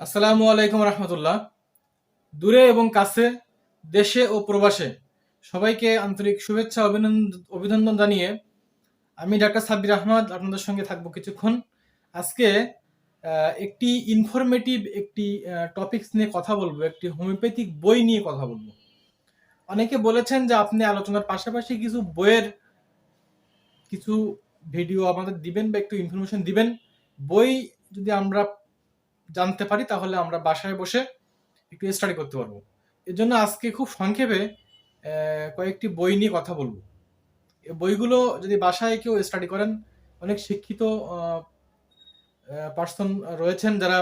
আসসালামু আলাইকুম রহমতুল্লাহ। দূরে এবং কাছে, দেশে ও প্রবাসে সবাইকে আন্তরিক শুভেচ্ছা অভিনন্দন অভিনন্দন জানিয়ে আমি ডাক্তার সাব্বির আহমদ আপনাদের সঙ্গে থাকব কিছুক্ষণ। আজকে একটি ইনফরমেটিভ একটি টপিকস নিয়ে কথা বলব, একটি হোমিওপ্যাথিক বই নিয়ে কথা বলব। অনেকে বলেছেন যে আপনি আলোচনার পাশাপাশি কিছু বইয়ের কিছু ভিডিও আমাদের দিবেন বা একটু ইনফরমেশন দিবেন। বই যদি আমরা জানতে পারি, তাহলে আমরা বাসায় বসে একটু স্টাডি করতে পারব। এর জন্য আজকে খুব সংক্ষেপে কয়েকটি বই নিয়ে কথা বলব। বইগুলো যদি বাসায় কেউ স্টাডি করেন, অনেক শিক্ষিত পার্সন রয়েছেন যারা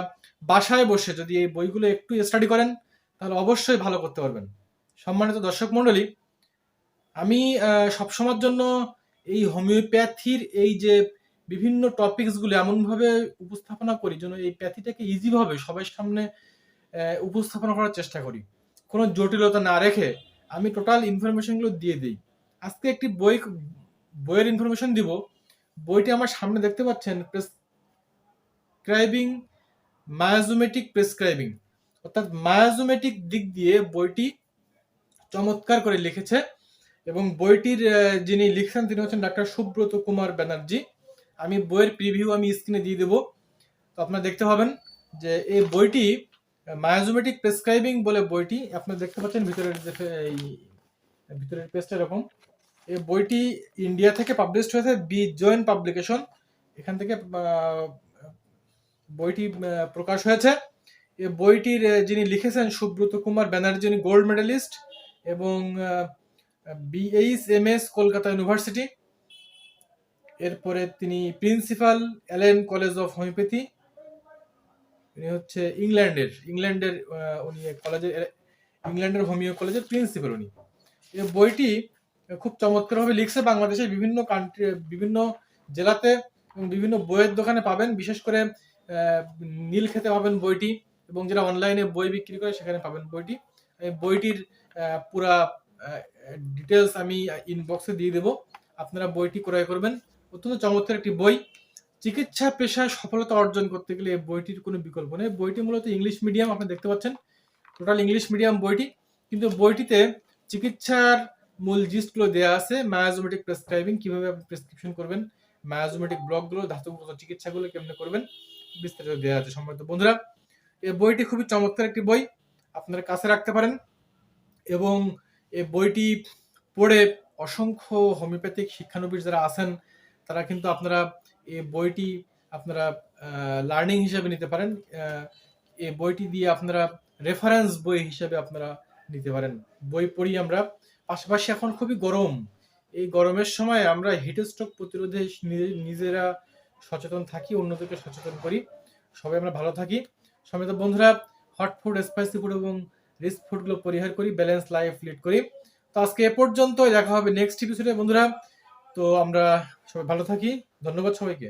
বাসায় বসে যদি এই বইগুলো একটু স্টাডি করেন, তাহলে অবশ্যই ভালো করতে পারবেন। সম্মানিত দর্শক মণ্ডলী, আমি সবসময়ের জন্য এই হোমিওপ্যাথির এই যে বিভিন্ন টপিকসগুলো এমনভাবে উপস্থাপনা করি যেন এই প্যাথিটাকে ইজিভাবে সবার সামনে উপস্থাপনা করার চেষ্টা করি। কোনো জটিলতা না রেখে আমি টোটাল ইনফরমেশনগুলো দিয়ে দিই। আজকে একটি বই, বইয়ের ইনফরমেশন দিব। বইটি আমার সামনে দেখতে পাচ্ছেন প্রেসক্রাইবিং মায়াজোমেটিক প্রেসক্রাইবিং অর্থাৎ মায়াজোমেটিক দিক দিয়ে বইটি চমৎকার করে লিখেছে এবং বইটির যিনি লিখছেন তিনি হচ্ছেন ডাক্তার সুব্রত কুমার ব্যানার্জি। আমি বইয়ের প্রিভিউ আমি স্ক্রিনে দিয়ে দেবো। তো আপনারা দেখতে পাবেন যে এই বইটি মায়াজোমেটিক প্রেসক্রাইবিং বলে বইটি, আপনারা দেখতে পাচ্ছেন ভিতরের যে এই ভিতরের পেজটা এরকম। এই বইটি ইন্ডিয়া থেকে পাবলিশড হয়েছে, বি জয়েন্ট পাবলিকেশন। এখান থেকে বইটি প্রকাশ হয়েছে। এই বইটির যিনি লিখেছেন সুব্রত কুমার ব্যানার্জি, উনি গোল্ড মেডেলিস্ট এবং B H M S Kolkata university এরপরে তিনি প্রিন্সিপাল এলেন কলেজ অফ হোমিওপ্যাথি, উনি হচ্ছে ইংল্যান্ডের ইংল্যান্ডের উনি কলেজের ইংল্যান্ডের হোমিও কলেজের প্রিন্সিপাল উনি। এই বইটি খুব চমৎকারভাবে লিখছে বাংলাদেশের বিভিন্ন কান্ট্রি বিভিন্ন জেলাতে বিভিন্ন বইয়ের দোকানে পাবেন। বিশেষ করে নীল খেতে পাবেন বইটি এবং যারা অনলাইনে বই বিক্রি করে সেখানে পাবেন বইটি। বইটির পুরা ডিটেলস আমি ইনবক্সে দিয়ে দেবো। আপনারা বইটি ক্রয় করবেন। অত্যন্ত চমৎকার একটি বই। চিকিৎসা পেশায় সফলতা অর্জন করতে গেলে বইটির কোনো বিকল্প নেই। বইটি মূলত ইংলিশ মিডিয়াম, আপনি দেখতে পাচ্ছেন। টোটাল ইংলিশ মিডিয়াম বইটি। কিন্তু বইটিতে চিকিৎসার মূল জিস্টগুলো দেওয়া আছে মায়াজোমেটিক প্রেসক্রাইবিং কীভাবে আপনি প্রেসক্রিপশন করবেন মায়াজোমেটিক ব্লকগুলো ধাতুগত চিকিৎসাগুলো কেমনে করবেন, বিস্তারিত দেওয়া আছে সম্মানিত বন্ধুরা। এই বইটি খুবই চমৎকার একটি বই, আপনারা কাছে রাখতে পারেন। এবং এই বইটি পড়ে অসংখ্য হোমিওপ্যাথিক শিক্ষানবিশ যারা আছেন তারা কিন্তু আপনারা এই বইটি আপনারা লার্নিং হিসেবে নিতে পারেন এই বইটি দিয়ে আপনারা রেফারেন্স বই হিসেবে আপনারা নিতে পারেন। বই পড়ি আমরা, পাশাপাশি এখন খুবই গরম। এই গরমের সময় আমরা হিট স্ট্রোক প্রতিরোধে নিজে- নিজেরা সচেতন থাকি, অন্যদেরকে সচেতন করি। সবাই আমরা ভালো থাকি। সমিত বন্ধুরা হট ফুড স্পাইসি ফুড এবং রিস্ক ফুডগুলো পরিহার করি ব্যালেন্স লাইফ লিড করি। তো আজকে এ পর্যন্ত দেখা হবে নেক্সট এপিসোডে বন্ধুরা তো আমরা সবাই ভালো থাকি। ধন্যবাদ সবাইকে।